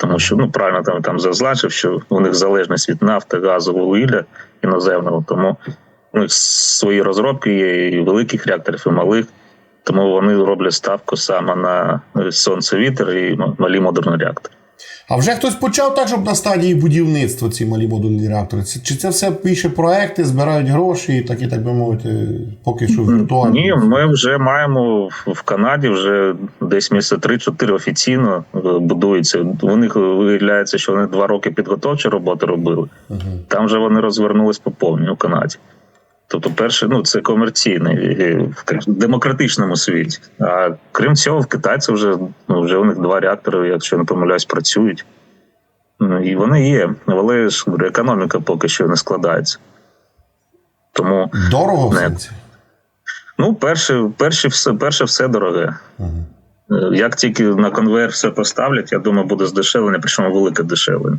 Тому що ну правильно там там зазначив, що у них залежність від нафти, газу, вугілля іноземного, тому у них свої розробки є і великих реакторів, і малих. Тому вони роблять ставку саме на сонце, вітер і малі модерні реактори. А вже хтось почав так, щоб на стадії будівництва ці малі модульні реактори? Чи це все більше проекти, збирають гроші, і так і так би мовити, поки що віртуально? Ні, ми вже маємо в- Канаді вже десь місяця 3-4 офіційно е, будується. У них виявляється, що вони два роки підготовчі роботи робили. Мгм. Там же вони розвернулись по повній у Канаді. Тобто, перше, ну це комерційний в демократичному світі. А крім цього, в китайців вже ну вже у них два реактори, якщо не помиляюсь, працюють. Ну, І вони є, але ж економіка поки що не складається. Тому Дорого в Не. сенсі? Ну, перше, перше, все, перше все дороге. Е, Як тільки на конвейер все поставлять, я думаю, буде здешевлення, причому велике дешевлення.